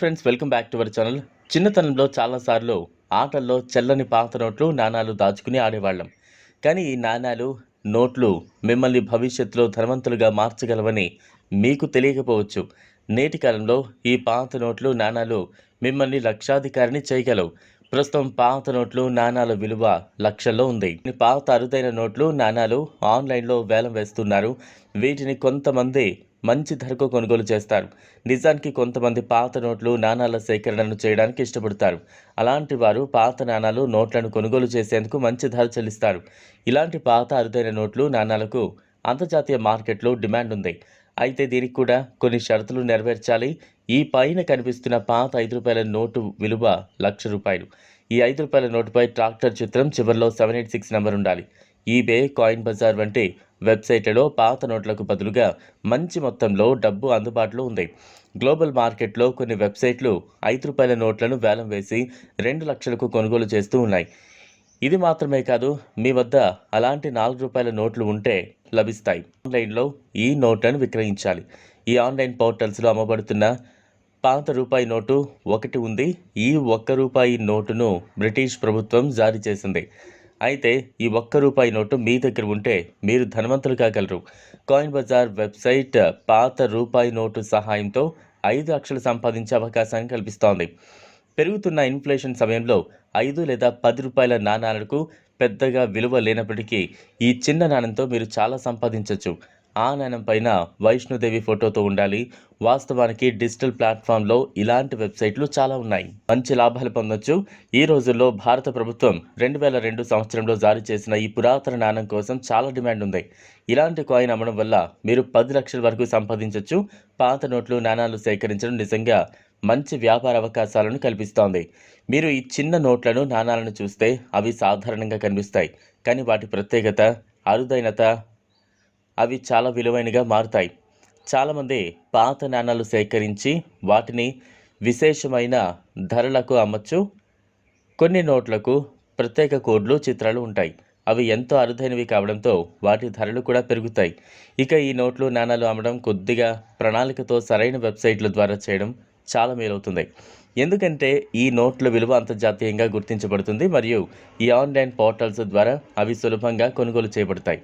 Friends welcome back to our channel చిన్నతనంలో చాలాసార్లు ఆటల్లో చెల్లని పాత నోట్లు నాణాలు దాచుకుని ఆడేవాళ్ళం. కానీ ఈ నాణాలు నోట్లు మిమ్మల్ని భవిష్యత్తులో ధనవంతులుగా మార్చగలవని మీకు తెలియకపోవచ్చు. నేటి కాలంలో ఈ పాత నోట్లు నాణాలు మిమ్మల్ని లక్షాధికారిని చేయగలవు. ప్రస్తుతం పాత నోట్లు నాణాల విలువ లక్షల్లో ఉంది. పాత అరుదైన నోట్లు నాణాలు ఆన్లైన్లో వేలం వేస్తున్నారు. వీటిని కొంతమంది మంచి ధరకు కొనుగోలు చేస్తారు. నిజానికి కొంతమంది పాత నోట్లు నాణాల సేకరణను చేయడానికి ఇష్టపడతారు. అలాంటి వారు పాత నాణాలు నోట్లను కొనుగోలు చేసేందుకు మంచి ధర చెల్లిస్తారు. ఇలాంటి పాత అరుదైన నోట్లు నాణాలకు అంతర్జాతీయ మార్కెట్లో డిమాండ్ ఉంది. అయితే దీనికి కూడా కొన్ని షరతులు నెరవేర్చాలి. ఈ పైన కనిపిస్తున్న పాత ఐదు రూపాయల నోటు విలువ లక్ష రూపాయలు. ఈ ఐదు రూపాయల నోటుపై ట్రాక్టర్ చిత్రం చివరిలో సెవెన్ ఎయిట్ సిక్స్ నెంబర్ ఉండాలి. ఈబే కాయిన్ బజార్ వంటి వెబ్సైట్లలో పాత నోట్లకు బదులుగా మంచి మొత్తంలో డబ్బు అందుబాటులో ఉంది. గ్లోబల్ మార్కెట్లో కొన్ని వెబ్సైట్లు ఐదు రూపాయల నోట్లను వేలం వేసి రెండు లక్షలకు కొనుగోలు చేస్తూ ఉన్నాయి. ఇది మాత్రమే కాదు మీ వద్ద అలాంటి నాలుగు రూపాయల నోట్లు ఉంటే లభిస్తాయి. ఆన్లైన్లో ఈ నోట్లను విక్రయించాలి. ఈ ఆన్లైన్ పోర్టల్స్లో అమ్మబడుతున్న పాత రూపాయి నోటు ఒకటి ఉంది. ఈ ఒక్క రూపాయి నోటును బ్రిటిష్ ప్రభుత్వం జారీ చేసింది. అయితే ఈ ఒక్క రూపాయి నోటు మీ దగ్గర ఉంటే మీరు ధనవంతులు కాగలరు కాయిన్ బజార్ వెబ్సైట్ పాత రూపాయి నోటు సహాయంతో ఐదు లక్షలు సంపాదించే అవకాశాన్ని కల్పిస్తోంది. పెరుగుతున్న ఇన్ఫ్లేషన్ సమయంలో ఐదు లేదా పది రూపాయల నాణాలకు పెద్దగా విలువ లేనప్పటికీ ఈ చిన్న నాణంతో మీరు చాలా సంపాదించవచ్చు ఆ పైన వైష్ణోదేవి ఫోటోతో ఉండాలి. వాస్తవానికి డిజిటల్ ప్లాట్ఫామ్లో ఇలాంటి వెబ్సైట్లు చాలా ఉన్నాయి. మంచి లాభాలు పొందొచ్చు. ఈ రోజుల్లో భారత ప్రభుత్వం రెండు వేల రెండు సంవత్సరంలో జారీ చేసిన ఈ పురాతన నాణం కోసం చాలా డిమాండ్ ఉంది. ఇలాంటి కాయిన్ అమ్మడం వల్ల మీరు పది లక్షల వరకు సంపాదించవచ్చు పాత నోట్లు నాణాలు సేకరించడం నిజంగా మంచి వ్యాపార అవకాశాలను కల్పిస్తోంది. మీరు ఈ చిన్న నోట్లను నాణాలను చూస్తే అవి సాధారణంగా కనిపిస్తాయి. కానీ వాటి ప్రత్యేకత అరుదైనత అవి చాలా విలువైనగా మారుతాయి. చాలామంది పాత నాణాలు సేకరించి వాటిని విశేషమైన ధరలకు అమ్మచ్చు. కొన్ని నోట్లకు ప్రత్యేక కోడ్లు చిత్రాలు ఉంటాయి. అవి ఎంతో అరుదైనవి కావడంతో వాటి ధరలు కూడా పెరుగుతాయి. ఇక ఈ నోట్లు నాణాలు అమ్మడం కొద్దిగా ప్రణాళికతో సరైన వెబ్సైట్ల ద్వారా చేయడం చాలా మేలవుతుంది. ఎందుకంటే ఈ నోట్ల విలువ అంతర్జాతీయంగా గుర్తించబడుతుంది మరియు ఈ ఆన్లైన్ పోర్టల్స్ ద్వారా అవి సులభంగా కొనుగోలు చేయబడతాయి.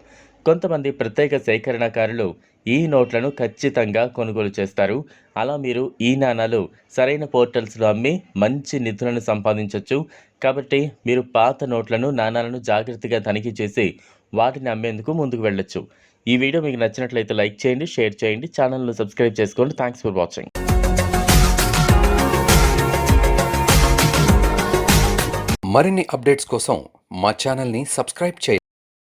కొంతమంది ప్రత్యేక సేకరణకారులు ఈ నోట్లను ఖచ్చితంగా కొనుగోలు చేస్తారు. అలా మీరు ఈ నాణాలు సరైన పోర్టల్స్లో అమ్మి మంచి నిధులను సంపాదించవచ్చు కాబట్టి మీరు పాత నోట్లను నాణాలను జాగ్రత్తగా తనిఖీ చేసి వాటిని అమ్మేందుకు ముందుకు వెళ్ళొచ్చు. ఈ వీడియో మీకు నచ్చినట్లయితే లైక్ చేయండి షేర్ చేయండి ఛానల్ను సబ్స్క్రైబ్ చేసుకోండి. Thanks for watching. మరిన్ని అప్డేట్స్ కోసం మా ఛానల్ని సబ్స్క్రైబ్ చేయండి.